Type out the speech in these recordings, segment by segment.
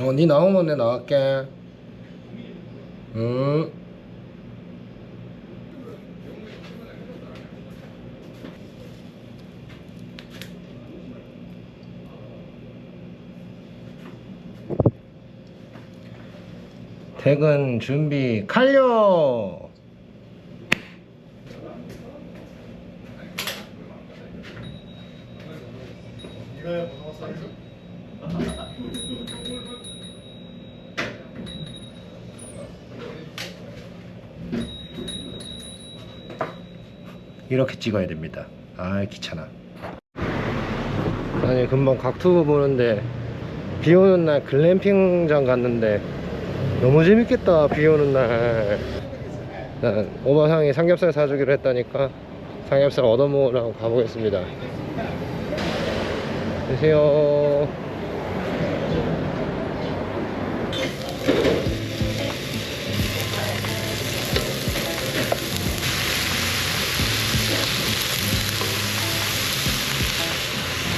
어, 니 나오면 내 나갈게. 응. 퇴근 준비 완료. 이렇게 찍어야 됩니다. 아 귀찮아. 아니 금방 각투 보는데 비 오는 날 글램핑장 갔는데 너무 재밌겠다 비 오는 날. 난 오바상이 삼겹살 사주기로 했다니까 삼겹살 얻어먹으러 가보겠습니다. 안녕하세요.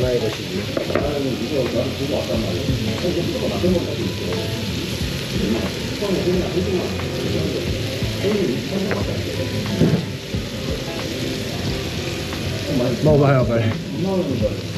나이 것이지 먹어봐요 빨리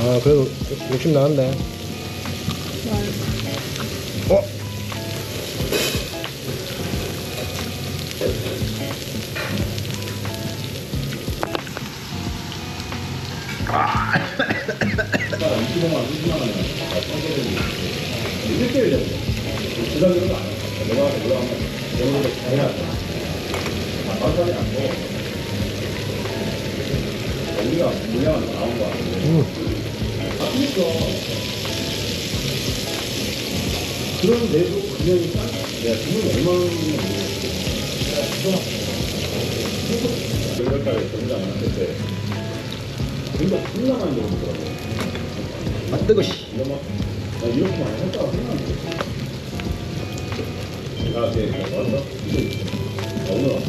아 그래도 욕심 나는데 어? 음. 그런 내도 딱 내가 돈을 얼마나 몇 달에 정장 안 했을 때 그러니까 존나 많이 먹더라고 아 뜨거 씨 이거 막, 나 이렇게 많이 했다고 생각하는데 내가 이제 왔어? 나 오늘 왔어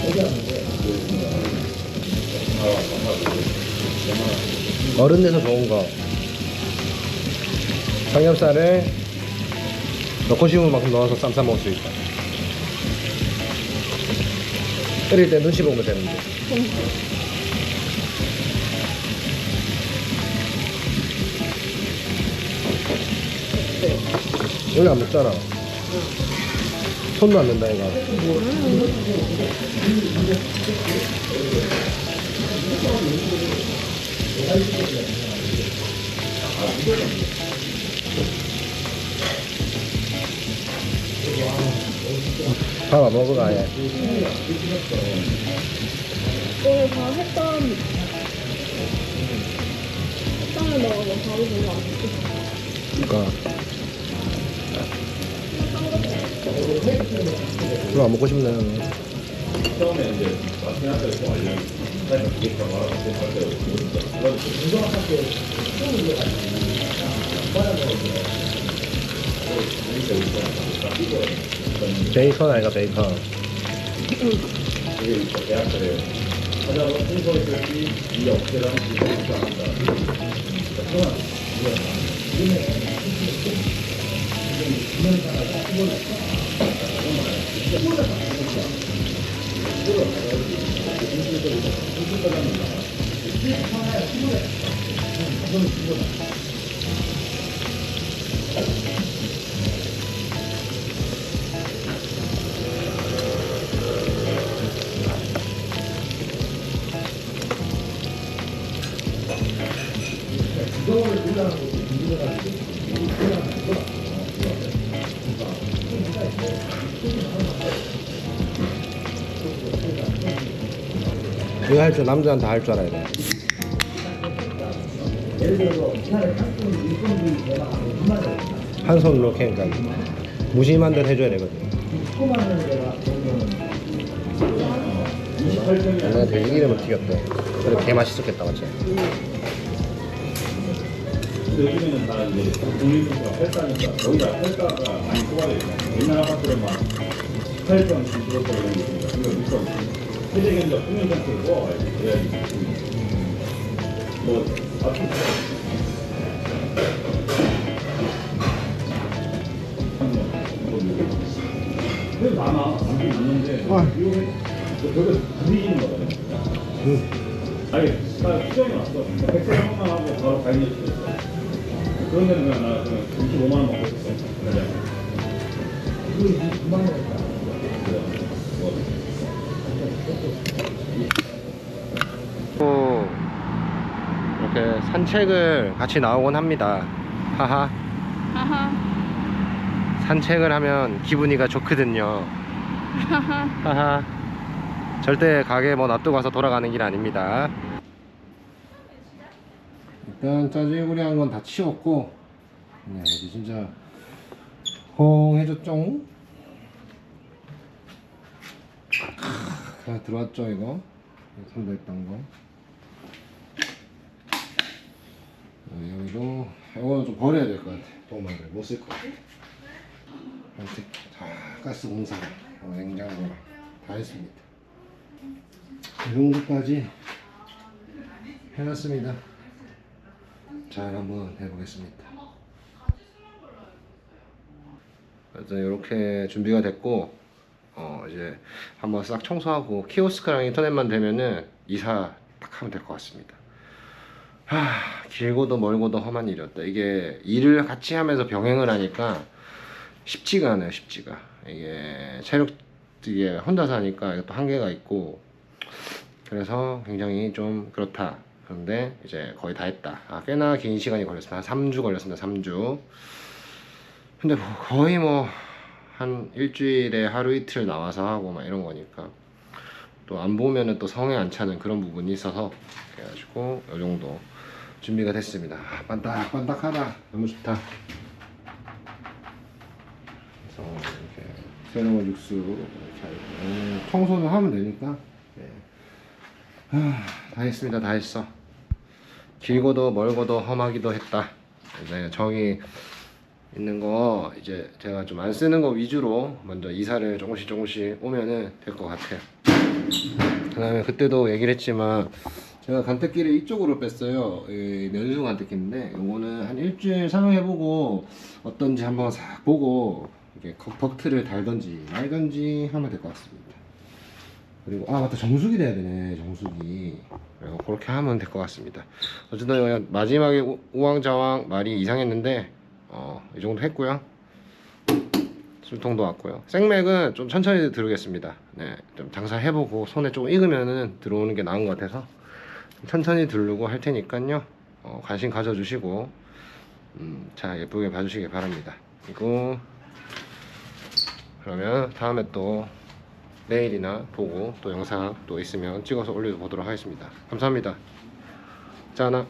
아, 엄마도 어른 돼서 좋은 거. 삼겹살을 넣고 싶은 만큼 넣어서 쌈 싸 먹을 수 있다. 끓일 때 눈치 보면 되는데. 여기 안 먹잖아. 손도 안 된다 이거 밥안 먹어 아예 오늘 다 했던 했던을 먹어서 밥이 별로 안 먹고 그니까. 별로 안 먹고 싶네 처음에 이제 마틴한테 좀 알려 살 짝 기획과 말하고 할때 그래서 베이컨 아이가 베이컨 이게 있어 대학들에 하자고 홍보했을 때이 업체랑 기술을 시작한다. 그러니까 이거 Thank you. 할 줄 남자는 다 할 줄 알아야 돼. 한 손으로 캐니까 무심한 대로 해줘야 되거든. 내가 돼지 기름을 튀겼대. 그래 개 맛있었겠다 맞지? 요즘에는 다 이제 독립부가 헬스하니까 여기가 헬스가 많이 소화돼 있어. 옛날 아파트는 막 18점, 20점 이런 게 있으니까 그거 무 풍년 상태로 모아가지고 그래야지. 뭐 아침 그래도 많아. 안긴 맞는데 아. 이거는 벽에 부딪히는 거거든. 응. 아니, 나 수정이 왔어. 백세 한 번만 하고 바로 가인을 시켰어. 그런 데는 그냥 나 그냥 25만 원 먹고 있었어. 그래. 그 29만 산책을 같이 나오곤 합니다. 하하. 하하. 산책을 하면 기분이가 좋거든요. 하하. 하하. 절대 가게 뭐 놔두고 와서 돌아가는 길 아닙니다. 일단 짜지구리한 건 다 치웠고, 네, 이제 진짜 홍해졌죠? 자, 들어왔죠, 이거? 손도 했던 거. 어, 여기도, 이거는 좀 버려야 될 것 같아. 도마를 못쓸것 같아. 아무튼 다 가스 공사, 어, 냉장고 다 했습니다. 이 정도까지 해놨습니다. 잘 한번 해보겠습니다. 일단 이렇게 준비가 됐고 어 이제 한번 싹 청소하고 키오스크랑 인터넷만 되면은 이사 딱 하면 될 것 같습니다. 하 길고도 멀고도 험한 일이었다. 이게 일을 같이 하면서 병행을 하니까 쉽지가 않아요. 쉽지가 이게 체력 이게 혼자서 하니까 이것도 한계가 있고 그래서 굉장히 좀 그렇다. 그런데 이제 거의 다 했다. 아, 꽤나 긴 시간이 걸렸습니다. 한 3주 걸렸습니다. 3주. 근데 뭐 거의 뭐 한 일주일에 하루 이틀 나와서 하고 막 이런 거니까 또 안 보면은 또 성에 안 차는 그런 부분이 있어서 그래가지고 이 정도 준비가 됐습니다. 아, 반딱반딱하다. 너무 좋다. 그래서 이렇게 새로운 육수 이렇게 음, 청소는 하면 되니까 네. 아, 다 했습니다 다 했어 길고도 멀고도 험하기도 했다 이제 저기 있는 거 이제 제가 좀 안 쓰는 거 위주로 먼저 이사를 조금씩 조금씩 오면은 될 것 같아요 그 다음에 그때도 얘기를 했지만 제가 간택기를 이쪽으로 뺐어요. 이 면수 간택기인데 요거는 한 일주일 사용해보고 어떤지 한번 싹 보고 이렇게 거- 버트를 달던지 말던지 하면 될 것 같습니다. 그리고 아 맞다. 정수기 돼야 되네 정수기. 그리고 그렇게 하면 될 것 같습니다. 어쨌든 마지막에 우- 우왕좌왕 말이 이상했는데 어, 이 정도 했고요. 술통도 왔고요. 생맥은 좀 천천히 들으겠습니다. 네, 좀 장사해보고 손에 조금 익으면은 들어오는 게 나은 것 같아서 천천히 들르고 할 테니까요 어, 관심 가져주시고 음, 자 예쁘게 봐주시기 바랍니다 그리고 그러면 다음에 또 내일이나 보고 또 영상 또 있으면 찍어서 올려보도록 하겠습니다. 감사합니다. 자, 하나.